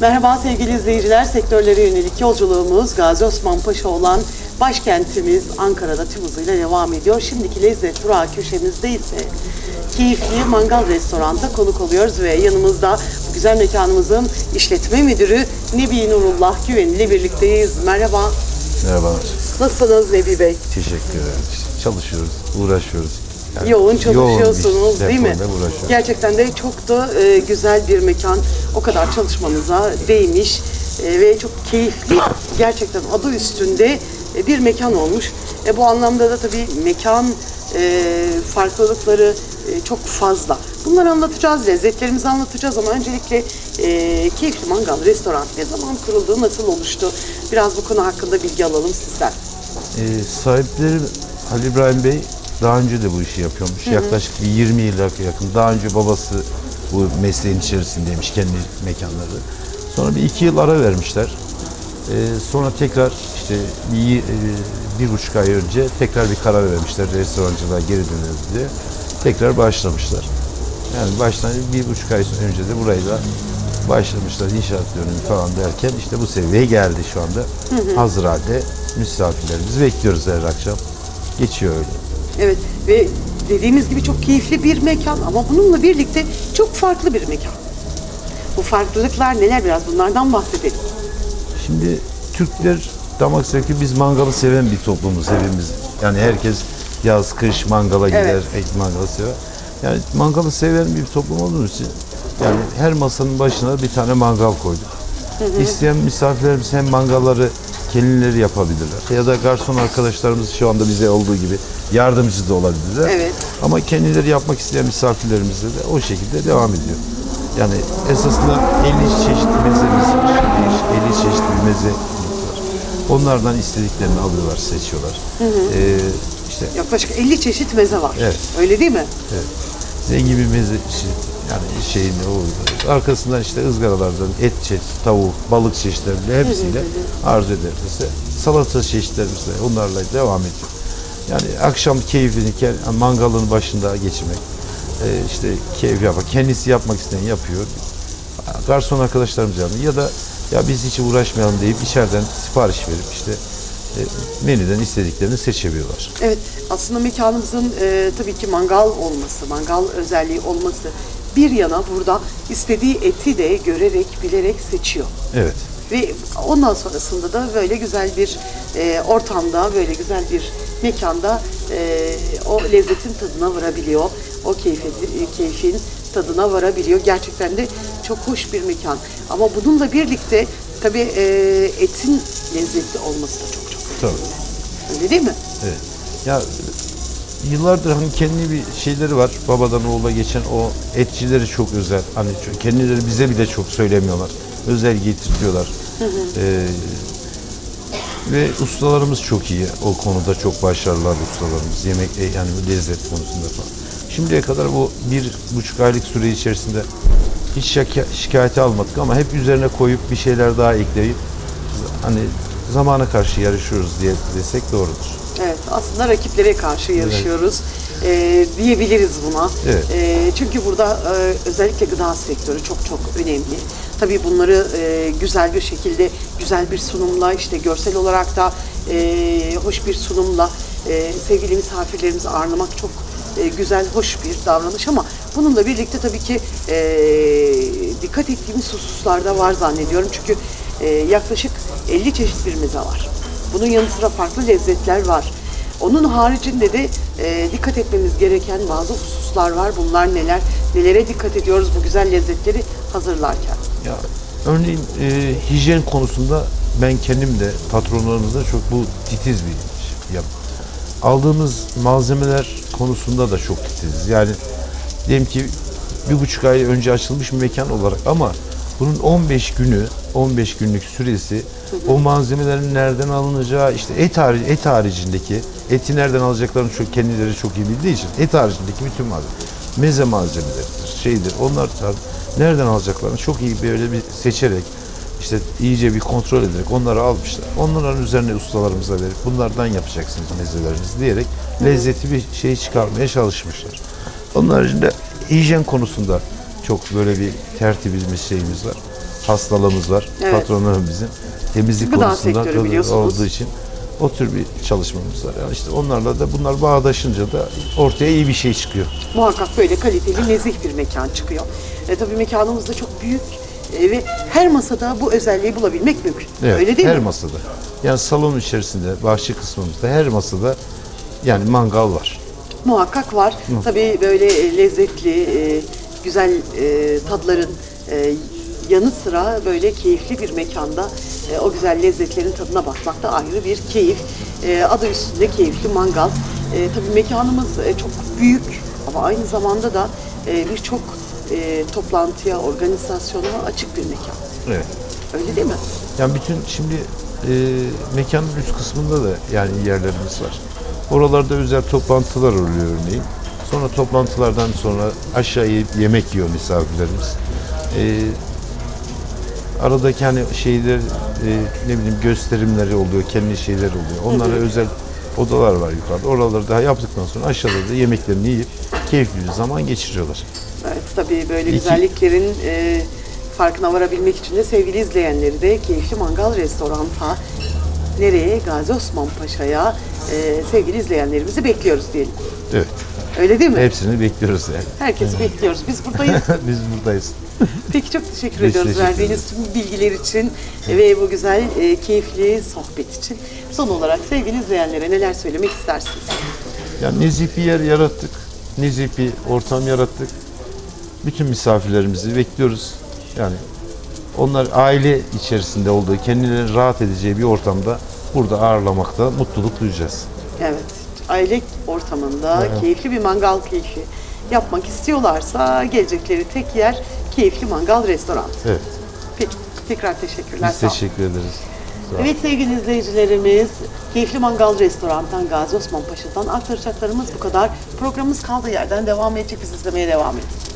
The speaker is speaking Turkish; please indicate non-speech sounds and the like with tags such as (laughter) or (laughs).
Merhaba sevgili izleyiciler. Sektörlere yönelik yolculuğumuz Gazi Osman Paşa olan başkentimiz Ankara'da tüm hızıyla devam ediyor. Şimdiki lezzet durağı köşemizde ise keyifli mangal restoranda konuk oluyoruz ve yanımızda bu güzel mekanımızın işletme müdürü Nebi Nurullah Güven ile birlikteyiz. Merhaba. Merhabalar. Nasılsınız Nebi Bey? Teşekkür ederiz. Çalışıyoruz, uğraşıyoruz. Yani Yoğun çalışıyorsunuz bir değil mi? Gerçekten de çok da e, güzel bir mekan. O kadar çalışmanıza değmiş e, ve çok keyifli. Gerçekten adı üstünde e, bir mekan olmuş. E, bu anlamda da tabii mekan e, farklılıkları e, çok fazla. Bunları anlatacağız, lezzetlerimizi anlatacağız ama öncelikle e, Keyifli Mangal Restoran ne zaman kuruldu, nasıl oluştu? Biraz bu konu hakkında bilgi alalım sizden. Ee, sahipleri Ali İbrahim Bey daha önce de bu işi yapıyormuş. Yaklaşık bir 20 yıla yakın. Daha önce babası bu mesleğin içerisindeymiş kendi mekanları. Sonra bir iki yıl ara vermişler. Ee, sonra tekrar işte bir, e, bir buçuk ay önce tekrar bir karar vermişler restorancılığa geri dönüyoruz diye. Tekrar başlamışlar. Yani baştan bir buçuk ay önce de burayı da başlamışlar inşaat dönemi falan derken işte bu seviyeye geldi şu anda. Hazır halde misafirlerimizi bekliyoruz her akşam. Geçiyor öyle. Evet ve dediğimiz gibi çok keyifli bir mekan ama bununla birlikte çok farklı bir mekan. Bu farklılıklar neler biraz bunlardan bahsedelim. Şimdi Türkler damak zevki biz mangalı seven bir toplumuz hepimiz. Yani herkes yaz kış mangala gider, Evet. et mangalı sever. Yani mangalı seven bir toplum olduğumuz için yani her masanın başına bir tane mangal koyduk. İsteyen misafirlerimiz hem mangalları kendileri yapabilirler. Ya da garson arkadaşlarımız şu anda bize olduğu gibi yardımcı da olabilirler. Evet. Ama kendileri yapmak isteyen misafirlerimizle de o şekilde devam ediyor. Yani esasında 50 çeşit mezemiz var. 50 çeşit bir meze var. Onlardan istediklerini alıyorlar, seçiyorlar. Ee, işte Yaklaşık 50 çeşit meze var. Evet. Öyle değil mi? Evet. Zengin bir meze işi, yani şeyini o arkasından işte ızgaralardan et çeşit, tavuk, balık çeşitleriyle hepsiyle arzu ederse salata çeşitlerimizle onlarla devam ediyor. Yani akşam keyfini ke- mangalın başında geçirmek, e, işte keyif yapmak, kendisi yapmak isteyen yapıyor. Garson arkadaşlarımız yapıyor ya da ya biz hiç uğraşmayalım deyip içeriden sipariş verip işte e, menüden istediklerini seçebiliyorlar. Evet. Aslında mekanımızın e, tabii ki mangal olması, mangal özelliği olması bir yana burada istediği eti de görerek, bilerek seçiyor. Evet. Ve ondan sonrasında da böyle güzel bir e, ortamda, böyle güzel bir mekanda e, o lezzetin tadına varabiliyor. O keyfin, keyfin tadına varabiliyor. Gerçekten de çok hoş bir mekan. Ama bununla birlikte tabii e, etin lezzetli olması da çok çok Tabii. önemli. Öyle değil mi? Evet. Ya yıllardır hani kendi bir şeyleri var. Babadan oğula geçen o etçileri çok özel. Hani kendileri bize bile çok söylemiyorlar. Özel getirtiyorlar. Ee, ve ustalarımız çok iyi. O konuda çok başarılılar ustalarımız. Yemek e, yani lezzet konusunda falan. Şimdiye kadar bu bir buçuk aylık süre içerisinde hiç şika- şikayeti almadık ama hep üzerine koyup bir şeyler daha ekleyip hani zamana karşı yarışıyoruz diye desek doğrudur. Evet, aslında rakiplere karşı yarışıyoruz e, diyebiliriz buna. Evet. E, çünkü burada e, özellikle gıda sektörü çok çok önemli. Tabii bunları e, güzel bir şekilde, güzel bir sunumla, işte görsel olarak da e, hoş bir sunumla e, sevgili misafirlerimizi ağırlamak çok e, güzel, hoş bir davranış ama bununla birlikte tabii ki e, dikkat ettiğimiz hususlarda var zannediyorum. Çünkü e, yaklaşık 50 çeşit bir meze var. Bunun yanı sıra farklı lezzetler var. Onun haricinde de e, dikkat etmemiz gereken bazı hususlar var. Bunlar neler? Nelere dikkat ediyoruz bu güzel lezzetleri hazırlarken? Ya örneğin e, hijyen konusunda ben kendim de patronlarımızda çok bu titiz bir yap. Aldığımız malzemeler konusunda da çok titiziz. Yani diyelim ki bir buçuk ay önce açılmış bir mekan olarak ama bunun 15 günü, 15 günlük süresi o malzemelerin nereden alınacağı, işte et, harici, et haricindeki, eti nereden alacaklarını çok kendileri çok iyi bildiği için et haricindeki bütün malzeme, meze malzemeleridir, şeydir, onlar nereden alacaklarını çok iyi böyle bir seçerek, işte iyice bir kontrol ederek onları almışlar. Onların üzerine ustalarımıza verip bunlardan yapacaksınız mezelerinizi diyerek lezzeti bir şey çıkarmaya çalışmışlar. Onun haricinde hijyen konusunda çok böyle bir tertibimiz şeyimiz var. hastalığımız var. Evet. Patronlarımızın temizlik Gıda konusunda biliyorsunuz. olduğu için o tür bir çalışmamız var. Yani işte onlarla da bunlar bağdaşınca da ortaya iyi bir şey çıkıyor. Muhakkak böyle kaliteli, nezih bir mekan çıkıyor. E, tabii mekanımız da çok büyük e, ve her masada bu özelliği bulabilmek mümkün. Evet, Öyle değil her mi? masada. Yani salon içerisinde, bahçe kısmımızda her masada yani mangal var. Muhakkak var. Tabii böyle lezzetli, e, güzel e, tadların e, yanı sıra böyle keyifli bir mekanda e, o güzel lezzetlerin tadına bakmak da ayrı bir keyif. E, adı üstünde keyifli mangal. E, tabii mekanımız e, çok büyük ama aynı zamanda da e, birçok e, toplantıya, organizasyona açık bir mekan. Evet. Öyle değil mi? Yani bütün şimdi e, mekanın üst kısmında da yani yerlerimiz var. Oralarda özel toplantılar oluyor örneğin. Sonra toplantılardan sonra aşağıya yemek yiyor misafirlerimiz. E, aradaki hani şeyler e, ne bileyim gösterimleri oluyor, kendi şeyler oluyor. Onlara özel odalar var yukarıda. Oraları daha yaptıktan sonra aşağıda da yemeklerini yiyip keyifli bir zaman geçiriyorlar. Evet tabii böyle İki- güzelliklerin e, farkına varabilmek için de sevgili izleyenleri de Keyifli Mangal Restorant'a nereye? Gazi Osman Paşa'ya e, sevgili izleyenlerimizi bekliyoruz diyelim. Evet. Öyle değil mi? Hepsini bekliyoruz yani. Herkesi bekliyoruz. Biz buradayız. (laughs) Biz buradayız. Peki çok teşekkür Biz ediyoruz teşekkür verdiğiniz tüm bilgiler için ve bu güzel, e, keyifli sohbet için. Son olarak sevgili izleyenlere neler söylemek istersiniz? Yani nezih bir yer yarattık. Nezih bir ortam yarattık. Bütün misafirlerimizi bekliyoruz. Yani onlar aile içerisinde olduğu, kendilerinin rahat edeceği bir ortamda burada ağırlamakta mutluluk duyacağız. Evet, aile ortamında keyifli bir mangal keyfi yapmak istiyorlarsa gelecekleri tek yer keyifli mangal restoran. Evet. Peki, tekrar teşekkürler. Biz teşekkür ederiz. Evet sevgili izleyicilerimiz, Keyifli Mangal Restoran'tan Gazi Osman Paşa'dan aktaracaklarımız bu kadar. Programımız kaldığı yerden devam edecek. Biz izlemeye devam edin.